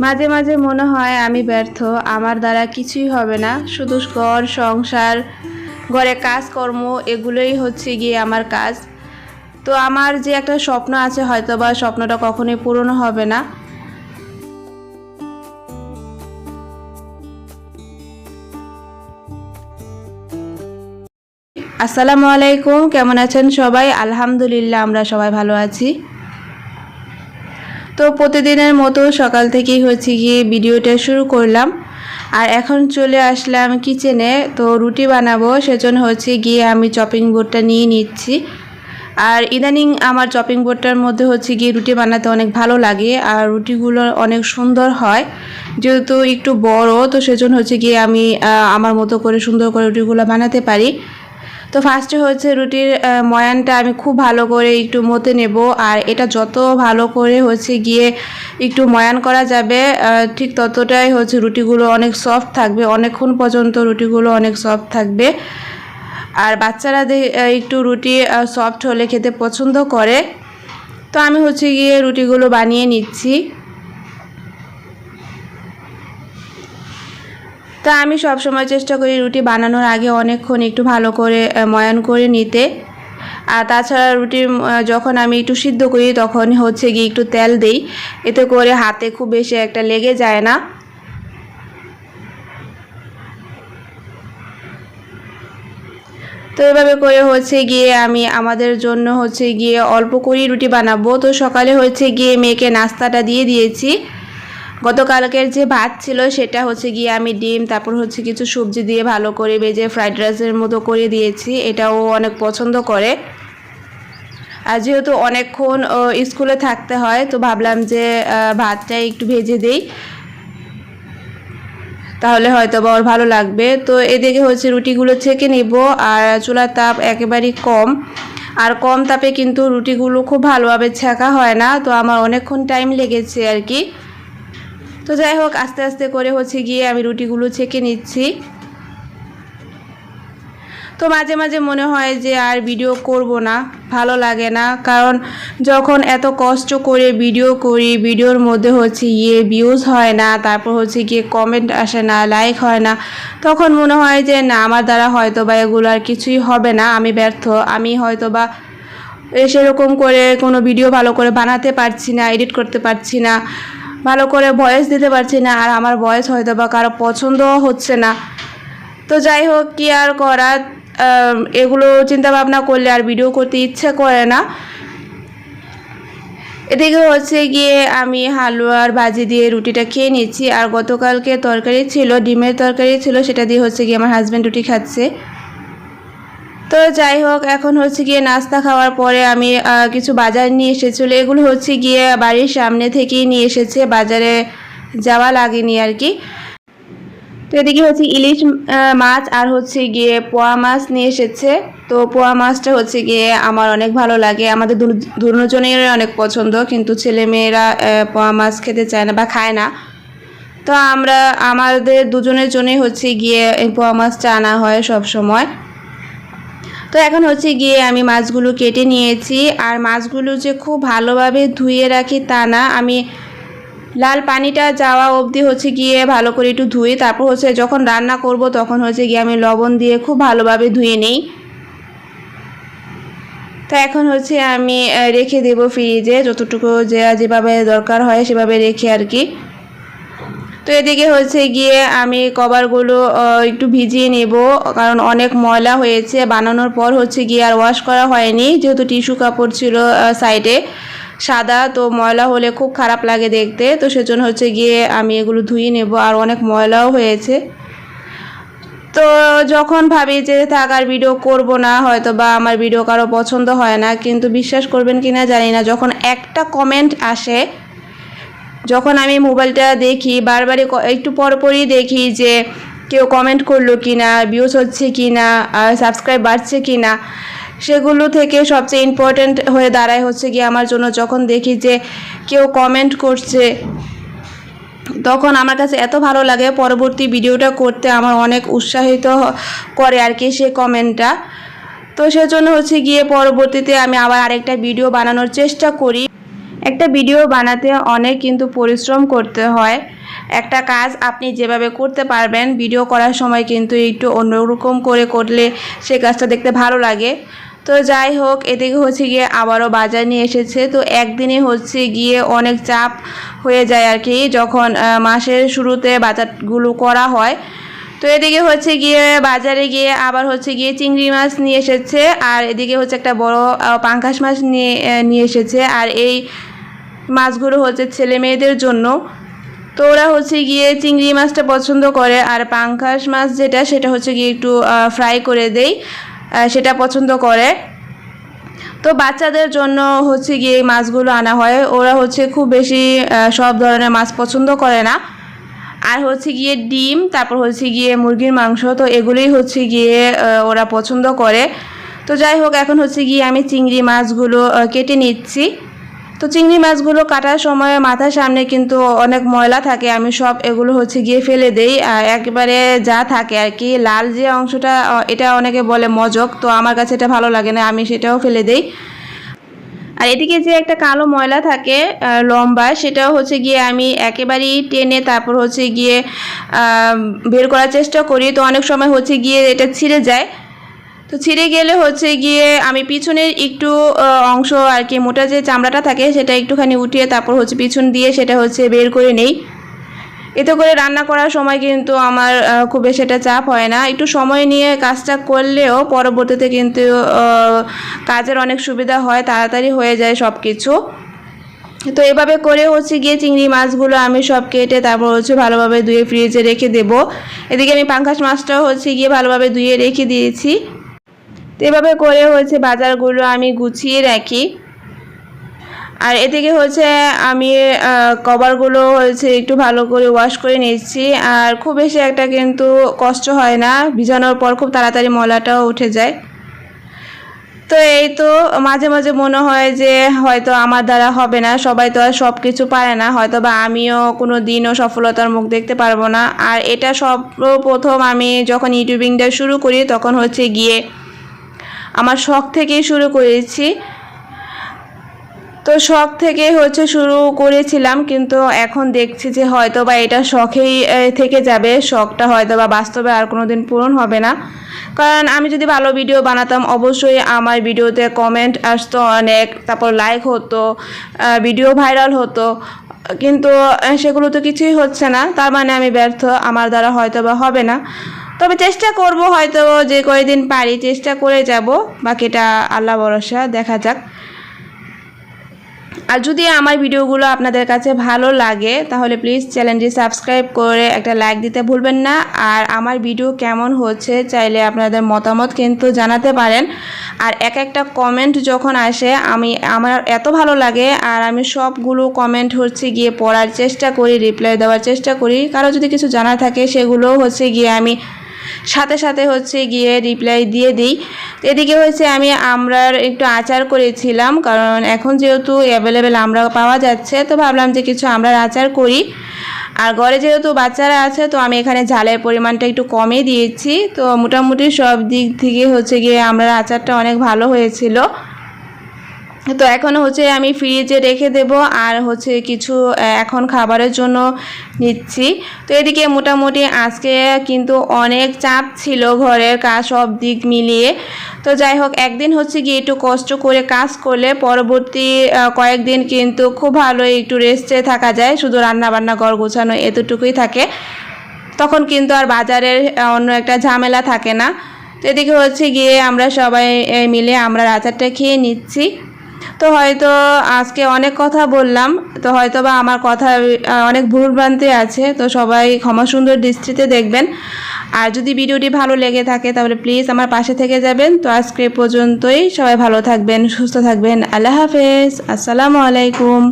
মাঝে মাঝে মনে হয় আমি ব্যর্থ, আমার দ্বারা কিছুই হবে না। শুধু ঘর, সংসার, ঘরে কাজকর্ম, এগুলোই হচ্ছে গিয়ে আমার কাজ। তো আমার যে একটা স্বপ্ন আছে হয়তো বা স্বপ্নটা কখনোই পূরণ হবে না। আসসালামু আলাইকুম, কেমন আছেন সবাই? আলহামদুলিল্লাহ, আমরা সবাই ভালো আছি। তো প্রতিদিনের মতো সকাল থেকেই হচ্ছে গিয়ে ভিডিওটা শুরু করলাম। আর এখন চলে আসলাম কিচেনে তো রুটি বানাবো, সেজন্য হচ্ছে গিয়ে আমি চপিং বোর্ডটা নিয়ে নিচ্ছি। আর ইদানিং আমার চপিং বোর্ডটার মধ্যে হচ্ছে গিয়ে রুটি বানাতে অনেক ভালো লাগে, আর রুটিগুলো অনেক সুন্দর হয়। যেহেতু একটু বড়, তো সেজন্য হচ্ছে গিয়ে আমি আমার মতো করে সুন্দর করে রুটিগুলো বানাতে পারি। তো ফার্স্টে হচ্ছে রুটির ময়ানটা আমি খুব ভালো করে একটু মতে নেব। আর এটা যত ভালো করে হচ্ছে গিয়ে একটু ময়ান করা যাবে ঠিক ততটাই হচ্ছে রুটিগুলো অনেক সফট থাকবে। অনেকক্ষণ পর্যন্ত রুটিগুলো অনেক সফট থাকবে। আর বাচ্চারা একটু রুটি সফট হলে খেতে পছন্দ করে। তো আমি হচ্ছে গিয়ে রুটিগুলো বানিয়ে নিচ্ছি। তা আমি সব সময় চেষ্টা করি রুটি বানানোর আগে অনেকক্ষণ একটু ভালো করে ময়ান করে নিতে। আর তাছাড়া রুটি যখন আমি একটু সিদ্ধ করি তখন হচ্ছে গিয়ে একটু তেল দিই। এতে করে হাতে খুব বেশি একটা লেগে যায় না। তো এভাবে করে হচ্ছে গিয়ে আমি আমাদের জন্য হচ্ছে গিয়ে অল্প করেই রুটি বানাবো। তো সকালে হচ্ছে গিয়ে মেয়েকে নাস্তাটা দিয়ে দিয়েছি। গতকালকের যে ভাত ছিল সেটা হচ্ছে গিয়ে আমি ডিম তারপর হচ্ছে কিছু সবজি দিয়ে ভালো করে ভেজে ফ্রাইড রাইসের মতো করে দিয়েছি। এটাও অনেক পছন্দ করে। আর যেহেতু অনেকক্ষণ স্কুলে থাকতে হয় তো ভাবলাম যে আহ, ভাতটা একটু ভেজে দিই। তাহলে হয়তো বা ওর ভালো লাগবে। তো এদিকে হচ্ছে রুটিগুলো ছেঁকে নিব আর চুলার তাপ একেবারেই কম। আর কম তাপে কিন্তু রুটিগুলো খুব ভালোভাবে ছেঁকা হয় না তো আমার অনেকক্ষণ টাইম লেগেছে আর কি। তো যাই হোক, আস্তে আস্তে করে হচ্ছে গিয়ে আমি রুটিগুলো ছেঁকে নিচ্ছি। তো মাঝে মাঝে মনে হয় যে আর ভিডিও করব না, ভালো লাগে না, কারণ যখন এত কষ্ট করে ভিডিও করি ভিডিওর মধ্যে হচ্ছে গিয়ে ভিউজ হয় না, তারপর হচ্ছে গিয়ে কমেন্ট আসে না লাইক হয় না, তখন মনে হয় যে না, আমার দ্বারা হয়তো বা এগুলো আর কিছুই হবে না, আমি ব্যর্থ, আমি হয়তো বা সেরকম করে কোনো ভিডিও ভালো করে বানাতে পারছি না এডিট করতে পারছি না। ভালো করে ভয়েস দিতে পারছি না, আর আমার ভয়েস হয়তো বা কারও পছন্দও হচ্ছে না। তো যাই হোক, কি আর করার? এগুলো চিন্তা ভাবনা করলে আর ভিডিও করতে ইচ্ছে করে না। এদিকে হচ্ছে গিয়ে আমি হালুয়ার ভাজি দিয়ে রুটিটা খেয়ে নিচ্ছি, আর গতকালকে তরকারি ছিল, ডিমের তরকারি ছিল, সেটা দিয়ে হচ্ছে গিয়ে আমার হাজব্যান্ড রুটি খাচ্ছে। তো যাই হোক, এখন হচ্ছে গিয়ে নাস্তা খাওয়ার পরে আমি কিছু বাজার নিয়ে এসেছিল। এগুলো হচ্ছে গিয়ে বাড়ির সামনে থেকেই নিয়ে এসেছে, বাজারে যাওয়া লাগেনি আর কি। তো এদিকে হচ্ছে ইলিশ মাছ আর হচ্ছে গিয়ে পোয়া মাছ নিয়ে এসেছে। তো পোয়া মাছটা হচ্ছে গিয়ে আমার অনেক ভালো লাগে। আমাদের দু- অনেক পছন্দ, কিন্তু ছেলে মেয়েরা পোয়া মাছ খেতে চায় না বা খায় না। তো আমরা, আমাদের দুজনের জন্যই হচ্ছে গিয়ে পোয়া মাছটা আনা হয় সব সময় তো এখন হচ্ছে গিয়ে আমি মাছগুলো কেটে নিয়েছি, আর মাছগুলো যে খুব ভালোভাবে ধুয়ে রাখি তা না। আমি লাল পানিটা যাওয়া অবধি হচ্ছে গিয়ে ভালো করে একটু ধুই তারপর হচ্ছে যখন রান্না করব তখন হচ্ছে গিয়ে আমি লবণ দিয়ে খুব ভালোভাবে ধুয়ে নেই। তো এখন হচ্ছে আমি রেখে দেব ফ্রিজে যতটুকু যে যেভাবে দরকার হয় সেভাবে রেখে আর কি। এদিকে হচ্ছে গিয়ে আমি কভারগুলো একটু ভিজিয়ে নেব, কারণ অনেক ময়লা হয়েছে। বানানোর পর হচ্ছে গিয়ে আর ওয়াশ করা হয়নি, যেহেতু টিস্যু কাপড় ছিল সাইডে সাদা, তো ময়লা হলে খুব খারাপ লাগে দেখতে, তো সেজন্য হচ্ছে গিয়ে আমি এগুলো ধুয়ে নেব, আর অনেক ময়লাও হয়েছে। তো যখন ভাবি যে থাকার ভিডিও করব না হয়তো বা আমার ভিডিও কারও পছন্দ হয় না, কিন্তু বিশ্বাস করবেন কি না জানি না, যখন একটা কমেন্ট আসে যখন আমি মোবাইলটা দেখি বারবারই ক- একটু পরপরই দেখি যে কেউ কমেন্ট করল কি না ভিউজ হচ্ছে কি না সাবস্ক্রাইব বাড়ছে কি না সেগুলো থেকে সবচেয়ে ইম্পর্ট্যান্ট হয়ে দাঁড়ায় হচ্ছে কি আমার জন্য যখন দেখি যে কেউ কমেন্ট করছে, তখন আমার কাছে এত ভালো লাগে পরবর্তী ভিডিওটা করতে, আমার অনেক উৎসাহিত করে আর কি সে কমেন্টটা তো সেজন্য হচ্ছে গিয়ে পরবর্তীতে আমি আবার আরেকটা ভিডিও বানানোর চেষ্টা করি। একটা ভিডিও বানাতে অনেক কিন্তু পরিশ্রম করতে হয়। একটা কাজ আপনি যেভাবে করতে পারবেন ভিডিও করার সময় কিন্তু একটু অন্যরকম করে করলে সেই কাজটা দেখতে ভালো লাগে। তো যাই হোক, এদিকে হচ্ছে গিয়ে আবারও বাজার নিয়ে এসেছে। তো একদিনে হচ্ছে গিয়ে অনেক চাপ হয়ে যায় আর কি, যখন মাসের শুরুতে বাজারগুলো করা হয়। তো এদিকে হচ্ছে গিয়ে বাজারে গিয়ে আবার হচ্ছে গিয়ে চিংড়ি মাছ নিয়ে এসেছে। আর এদিকে হচ্ছে একটা বড় পাঙ্গাস মাছ নিয়ে নিয়ে এসেছে। আর এই মাছগুলো হচ্ছে ছেলে মেয়েদের জন্য। তো ওরা হচ্ছে গিয়ে চিংড়ি মাছটা পছন্দ করে, আর পাঙ্কাশ মাছ যেটা, সেটা হচ্ছে গিয়ে একটু ফ্রাই করে দেই সেটা পছন্দ করে। তো বাচ্চাদের জন্য হচ্ছে গিয়ে এই মাছগুলো আনা হয়। ওরা হচ্ছে খুব বেশি সব ধরনের মাছ পছন্দ করে না। আর হচ্ছে গিয়ে ডিম, তারপর হচ্ছে গিয়ে মুরগির মাংস, তো এগুলোই হচ্ছে গিয়ে ওরা পছন্দ করে। তো যাই হোক, এখন হচ্ছে গিয়ে আমি চিংড়ি মাছগুলো কেটে নিচ্ছি। তো চিংড়ি মাছগুলো কাটার সময় মাথার সামনে কিন্তু অনেক ময়লা থাকে, আমি সব এগুলো হচ্ছে গিয়ে ফেলে দেই। আর একেবারে যা থাকে আর কি, লাল যে অংশটা এটা অনেকে বলে মজক, তো আমার কাছে এটা ভালো লাগে না, আমি সেটাও ফেলে দেই। আর এদিকে যে একটা কালো ময়লা থাকে লম্বা, সেটাও হচ্ছে গিয়ে আমি একেবারেই টেনে তারপর হচ্ছে গিয়ে বের করার চেষ্টা করি। তো অনেক সময় হচ্ছে গিয়ে এটা ছিঁড়ে যায়। তো ছিঁড়ে গেলে হচ্ছে গিয়ে আমি পিছনের একটু অংশ আর কি, মোটা যে চামড়াটা থাকে সেটা একটুখানি উঠিয়ে তারপর হচ্ছে পিছন দিয়ে সেটা হচ্ছে বের করে নেই। এতে করে রান্না করার সময় কিন্তু আমার খুব একটা চাপ হয় না। একটু সময় নিয়ে কাজটা করলেও পরবর্তীতে কিন্তু কাজের অনেক সুবিধা হয়, তাড়াতাড়ি হয়ে যায় সব কিছু তো এভাবে করে হচ্ছে গিয়ে চিংড়ি মাছগুলো আমি সব কেটে তারপর হচ্ছে ভালোভাবে ধুয়ে ফ্রিজে রেখে দেব। এদিকে আমি পাঙ্কাশ মাছটাও হচ্ছে গিয়ে ভালোভাবে ধুয়ে রেখে দিয়েছি। এভাবে করে হচ্ছে বাজারগুলো আমি গুছিয়ে রাখি। আর এদিকে হচ্ছে আমি কভারগুলো হচ্ছে একটু ভালো করে ওয়াশ করে নিচ্ছি। আর খুব বেশি একটা কিন্তু কষ্ট হয় না, ভিজানোর পর খুব তাড়াতাড়ি ময়লাটাও উঠে যায়। তো এই তো মাঝে মাঝে মনে হয় যে হয়তো আমার দ্বারা হবে না, সবাই তো আর সব কিছু পারে না হয়তো বা আমিও কোনো দিনও সফলতার মুখ দেখতে পারব না। আর এটা সব প্রথম আমি যখন ইউটিউবিংটা শুরু করি, তখন হচ্ছে গিয়ে আমার শখ থেকেই শুরু করেছি। তো শখ থেকে হচ্ছে শুরু করেছিলাম, কিন্তু এখন দেখছি যে হয়তো বা এটা শখেই থেকে যাবে। শখটা হয়তো বা বাস্তবে আর কোনো দিন পূরণ হবে না। কারণ আমি যদি ভালো ভিডিও বানাতাম, অবশ্যই আমার ভিডিওতে কমেন্ট আসতো অনেক, তারপর লাইক হতো ভিডিও ভাইরাল হতো। কিন্তু সেগুলো তো কিছুই হচ্ছে না। তার মানে আমি ব্যর্থ, আমার দ্বারা হয়তো বা হবে না। তবে চেষ্টা করব হয়তো যে কয়দিন পারি, চেষ্টা করে যাব। বাকিটা আল্লাহ ভরসা, দেখা যাক। আর যদি আমার ভিডিওগুলো আপনাদের কাছে ভালো লাগে, তাহলে প্লিজ চ্যানেলটি সাবস্ক্রাইব করে একটা লাইক দিতে ভুলবেন না। আর আমার ভিডিও কেমন হচ্ছে, চাইলে আপনাদের মতামত কিন্তু জানাতে পারেন। আর এক একটা কমেন্ট যখন আসে, আমি, আমার এত ভালো লাগে, আর আমি সবগুলো কমেন্ট হচ্ছে গিয়ে পড়ার চেষ্টা করি রিপ্লাই দেওয়ার চেষ্টা করি। কারও যদি কিছু জানা থাকে, সেগুলোও হচ্ছে গিয়ে আমি সাথে সাথে হচ্ছে গিয়ে রিপ্লাই দিয়ে দিই। এদিকে হচ্ছে আমি আমরার একটু আচার করেছিলাম, কারণ এখন যেহেতু অ্যাভেলেবেল আমরা পাওয়া যাচ্ছে, তো ভাবলাম যে কিছু আমরার আচার করি। আর ঘরে যেহেতু বাচ্চারা আছে, তো আমি এখানে ঝালের পরিমাণটা একটু কমে দিয়েছি। তো মোটামুটি সব দিক থেকে হচ্ছে গিয়ে আমরার আচারটা অনেক ভালো হয়েছিল। তো এখন হচ্ছে আমি ফ্রিজে রেখে দেব আর হচ্ছে কিছু এখন খাবারের জন্য নিচ্ছি। তো এদিকে মোটামুটি আজকে কিন্তু অনেক চাপ ছিল ঘরের কাজ সব দিক মিলিয়ে। তো যাই হোক, একদিন হচ্ছে গিয়ে একটু কষ্ট করে কাজ করলে পরবর্তী কয়েকদিন কিন্তু খুব ভালো একটু রেস্টে থাকা যায়। শুধু রান্নাবান্না, ঘর গোছানো এতটুকুই থাকে। তখন কিন্তু আর বাজারের অন্য একটা ঝামেলা থাকে না। তো এদিকে হচ্ছে গিয়ে আমরা সবাই মিলে আমরা আচারটা খেয়ে নিচ্ছি। তো হয়তো আজকে অনেক কথা বললাম, তো হয়তো বা আমার কথা অনেক ভুলভ্রান্তি আছে, তো সবাই ক্ষমা সুন্দর দৃষ্টিতে দেখবেন। আর যদি ভিডিওটি ভালো লেগে থাকে, তাহলে প্লিজ আমার পাশে থেকে যাবেন। তো আজকে পর্যন্তই, সবাই ভালো থাকবেন, সুস্থ থাকবেন, আল্লাহ হাফেজ, আসসালামু আলাইকুম।